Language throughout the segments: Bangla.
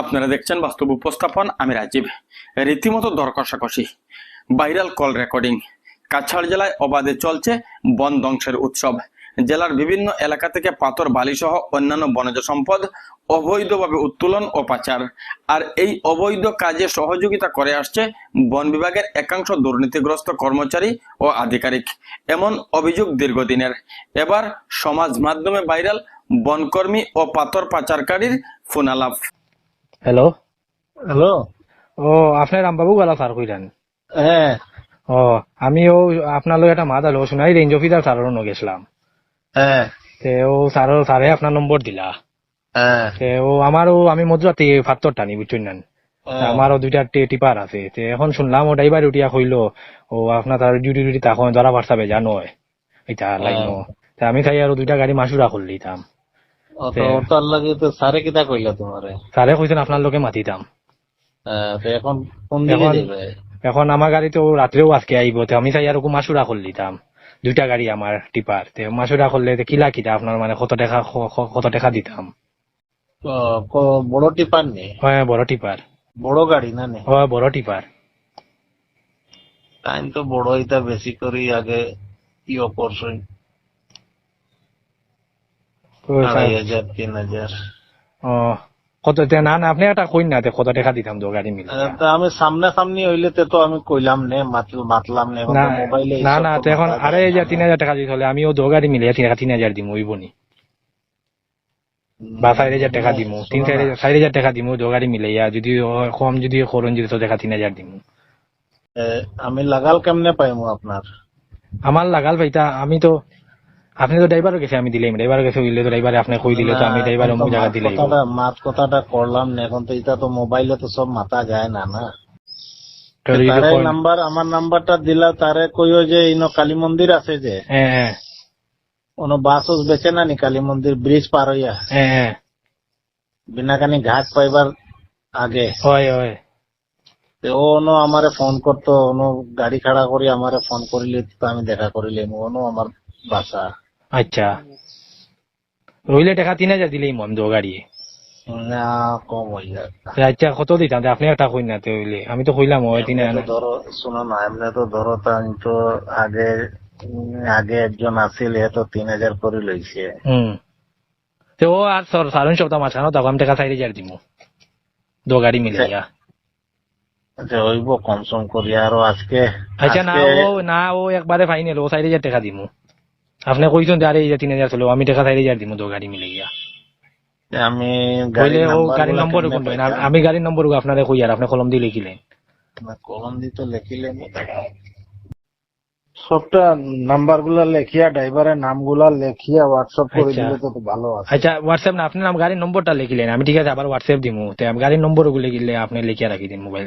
আপনারা দেখছেন বাস্তব উপস্থাপন, আমি রাজীব। রীতিমতো দর কষাকষি। Viral call recording. কাছাড় জেলায় অবাধে চলছে বন ধ্বংসের উৎসব। জেলার বিভিন্ন এলাকা থেকে পাথর, বালিসহ অন্যান্য বনজ সম্পদ অবৈধভাবে উত্তোলন ও পাচার। আর এই অবৈধ কাজে সহযোগিতা করে আসছে বন বিভাগের একাংশ দুর্নীতিগ্রস্ত কর্মচারী ও আধিকারিক। এমন অভিযোগ দীর্ঘদিনের। এবার সমাজ মাধ্যমে ভাইরাল বনকর্মী ও পাথর পাচারকারীর ফোনালাপ। হ্যালো হ্যালো ও আপনার রামবাবু গলা স্যার কইলেন হ্যাঁ। ও আমি ও আপনার লোক একটা মাছ আলো শুনাই রেঞ্জ অফিসার স্যারের ন গেছিলাম। হ্যাঁ। তে ও স্যার স্যারে আপনার নম্বর দিলা। হ্যাঁ। তে ও আমারও আমি মজুরাতে ফাত্তর টানি বুঝছেন না? আমারও দুইটা টিপার আছে। তে এখন শুনলাম ও ড্রাইভার উঠিয়া কইলো ও আপনার তার ডিউটি ডিউটি তখন ধরা পারছাবে জানো এটা লাইন আমি চাই আর দুইটা গাড়ি মাসুরা করলি তাম ও তো ওটার লাগে তো কিতা কইলা তোমারে? স্যারে কইছেন আপনার লোকে মাতিতাম হ্যাঁ, এখন কোন দিকে যাবে এখন আমার গাড়ি তো রাত্রেও আজকে আইব তো আমি চাই আর মাসুরা করলি তাম দুইটা গাড়ি আমার টিপার তে মাসুরা করলে কিলা কিটা আপনার মানে কত টাকা কত টাকা দিতাম বড় টিপার নেই হ্যাঁ বড় টিপার বড় গাড়ি না নে? ও বড় টিপার টাইম তো বড় এটা বেশি করি আগে ইয়ে করছই আড়াই হাজার তিন হাজার। ও কত না না আপনি একটা না কত টাকা দিতাম তো গাড়ি মিলে আমি সামনে সামনি হইলে তো আমি কইলাম নে মাতল মাতলাম নে মোবাইলে না না তো এখন মাতা আড়াই যায় হাজার তিন হাজার টাকা দিতে হলে আমিও দো গাড়ি মিলে তিন তিন হাজার দিমু হইব নি বা চার হাজার টাকা দিমু তিন চার হাজার চার হাজার টাকা দিমু দো গাড়ি মিলে যদি কম যদি করুন যদি তো দেখা তিন হাজার দিমু। আমি লাগাল কেমনে পাইমু আপনার? আমার লাগাল ভাইটা আমি তো আপনি তো ড্রাইভারও গেছে আমি দিলাম ড্রাইভার গেছে হইলে তো ড্রাইভারে আপনি কই দিলে তো আমি ড্রাইভার অমুক জায়গা দিলাই। কথাটা মাত কথাটা করলাম না এখন তো এটা তো মোবাইলে তো সব মাতা যায় না না। তারে নাম্বার আমার নাম্বারটা দিলা তারে কইও যে ইনো কালী মন্দির আছে যে। হ্যাঁ হ্যাঁ। ওনো বাস ওস বেচে না নি কালী মন্দির ব্রিজ পার হইয়া। হ্যাঁ হ্যাঁ। বিনাকানি ঘাট পাইবার আগে। হয় হয়। ওনো আমারে ফোন করতো ওনো গাড়ি খাড়া করি আমারে ফোন করিলে আমি দেখা করিলাম ওনো আমার বাসা। আচ্ছা। রইলে টাকা তিন হাজার দিলেই মন দো গাড়ি। না কম আচ্ছা কত দিতাম আপনি একটা কই না তে হইলে। আমি তো কইলাম ওই তিন এমনি তো ধরো শোনো না এমনি তো ধরো তো আগে উম, আগে একজন আসিল এ তো তিন হাজার করে লইছে। হুম। তো ও আর সর সারুন সপ্তাহ মাঝখানে তখন টাকা চার হাজার দিমু। দো গাড়ি মিলে ইয়া আচ্ছা হইব কম সম করি আরও আজকে আচ্ছা না ও না ও একবারে ফাইনাল ও চার হাজার টাকা দিমু। আপনি কইছেন যে আরে এই যে তিন হাজার চলো আমি টাকা চার হাজার দিমু দো গাড়ি মিলে ইয়া আমি কইলে ও গুলা নম্বর পাইতাম? আমি গাড়ির নম্বর আপনারে কই আর আপনি কলম দিয়ে লিখিলেন। না, কলম দিতে লিখিলে সবটা নাম্বারগুলা লেখিয়া ড্রাইভারের নামগুলা লেখিয়া হোয়াটসঅ্যাপ করে আচ্ছা। দিলে তো তো ভালো আছে। আচ্ছা হোয়াটসঅ্যাপ না আপনি নাম গাড়ির নম্বরটা লিখিলেন আমি ঠিক আছে আবার হোয়াটসঅ্যাপ দিমু। তে আমি গাড়ির নম্বরগুলো লিখলে আপনি লিখিয়া রাখি দিন মোবাইল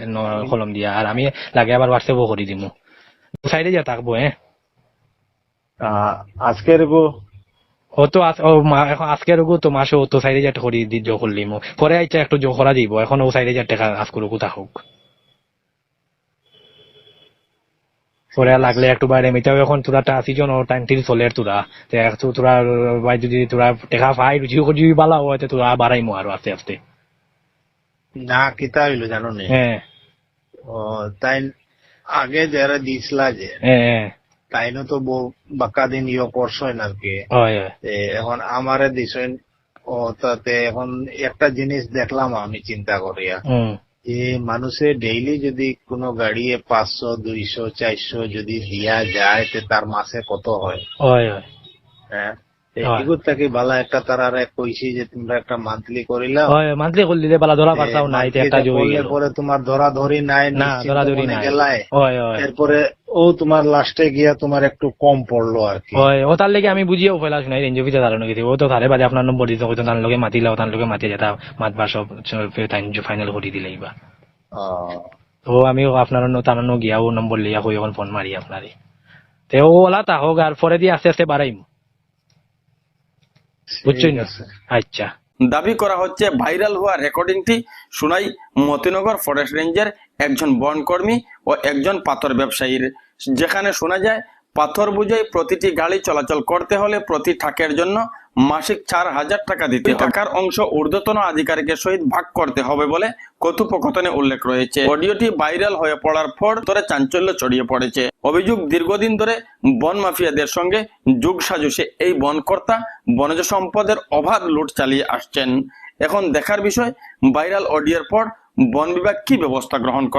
কলম দিয়া আর আমি লাগে আবার হোয়াটসঅ্যাপও করে দিমু। সাইডে যা থাকব হ্যাঁ? আহ, আজকের গো ও তো মা- তো মাসে তো চার হাজার টাকা করে দি জো করলি মো পরে আইছা একটু জো করা দিব এখন ও চার হাজার টাকা আজকের ওগো থাকুক পরে লাগলে একটু বাইরে মিটাও এখন তোরা টা সিজন ও টাইম টিল চলে তোরা তে একটু তোরা বাই যদি তোরা টাকা পাই রুচি যদি বালা হয় তে তোরা বাড়াইমো আরও আস্তে আস্তে। না কিতা হইল জানো নি হ্যাঁ ও তাই আগে যারা দিছিলা যে। হ্যাঁ তাইনো তো বউ বাক্কা দিন ইয়ে করছেন আর কি এখন আমারে দিছেন ও তাতে এখন একটা জিনিস দেখলাম আমি চিন্তা করিয়া। যে মানুষে ডেইলি যদি কোনো গাড়ি পাঁচশো দুইশো চারশো যদি দিয়া যায় তে তার মাসে কত হয়। হয়? এগুলো থেকে ভালো একটা তারারে কইছি যে তোমরা একটা মান্থলি করিলাম মান্থলি করলি বালা ধরা পারতাও না এটা একটা জমি পরে তোমার ধরা ধরি নাই না নিশ্চিন্ত ধরা ধরি নাই। গেলায়। এরপরে ও তোমার লাস্টে গিয়া তোমার একটু কম পড়ল আর কি। ও তার লেগে আমি বুঝিয়েও ফেলা শুনাই রেঞ্জ অফিসে গেছি ও তো তারে বাদে আপনার নম্বর দিতে হয়তো তার লগে মাতিলা তার লগে মাতি যেটা মাতবার সব ফাইনাল করে দিলে আহ, তো আমি আপনার তার গিয়া ও নম্বর লিয়া হই এখন ফোন মারি আপনারে। তে ও ওলা তা হোক আর পরে দিয়ে আস্তে আস্তে বাড়াইম আচ্ছা। দাবি করা হচ্ছে ভাইরাল হওয়া রেকর্ডিংটি শুনাই মতিনগর ফরেস্ট রেঞ্জের একজন বনকর্মী ও একজন পাথর ব্যবসায়ীর, যেখানে শোনা যায় পাথর বুঝাই প্রতিটি গাড়ি চলাচল করতে হলে প্রতি ট্রাকের জন্য মাসিক চার হাজার টাকা দিতে। টাকার অংশ ঊর্ধ্বতন আধিকারিকের সহিত ভাগ করতে হবে বলে কথোপকথনে উল্লেখ রয়েছে। অডিওটি ভাইরাল হয়ে পড়ার পর ধরে চাঞ্চল্য ছড়িয়ে পড়েছে। অভিযোগ দীর্ঘদিন ধরে বন মাফিয়াদের সঙ্গে যুগ সাজুসে এই বনকর্তা বনজ সম্পদের অবাধ লুট চালিয়ে আসছেন। এখন দেখার বিষয় ভাইরাল অডিওর পর বন বিভাগ কি ব্যবস্থা গ্রহণ করে?